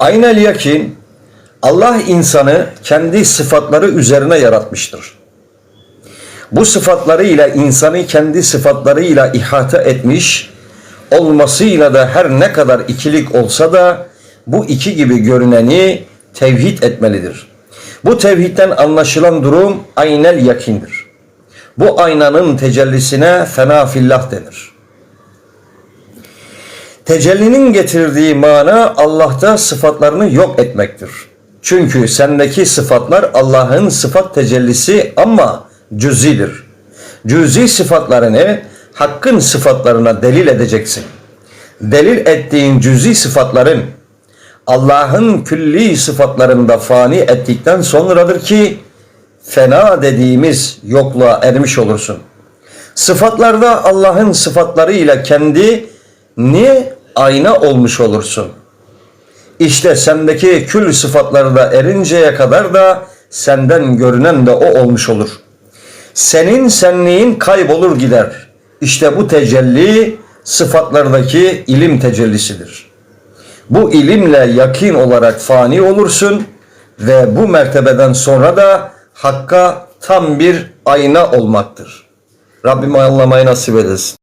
Aynel yakin Allah insanı kendi sıfatları üzerine yaratmıştır. Bu sıfatlarıyla insanı kendi sıfatlarıyla ihata etmiş olmasıyla da her ne kadar ikilik olsa da bu iki gibi görüneni tevhid etmelidir. Bu tevhidden anlaşılan durum aynel yakindir. Bu aynanın tecellisine fena fillah denir. Tecellinin getirdiği mana Allah'ta sıfatlarını yok etmektir. Çünkü sendeki sıfatlar Allah'ın sıfat tecellisi ama cüzidir. Cüzi sıfatlarını hakkın sıfatlarına delil edeceksin. Delil ettiğin cüzi sıfatların Allah'ın külli sıfatlarında fani ettikten sonradır ki fena dediğimiz yokluğa ermiş olursun. Sıfatlarda Allah'ın sıfatlarıyla kendini ayna olmuş olursun. İşte sendeki kül sıfatları da erinceye kadar da senden görünen de o olmuş olur. Senin senliğin kaybolur gider. İşte bu tecelli sıfatlardaki ilim tecellisidir. Bu ilimle yakin olarak fani olursun ve bu mertebeden sonra da Hakk'a tam bir ayna olmaktır. Rabbim anlamayı nasip edesin.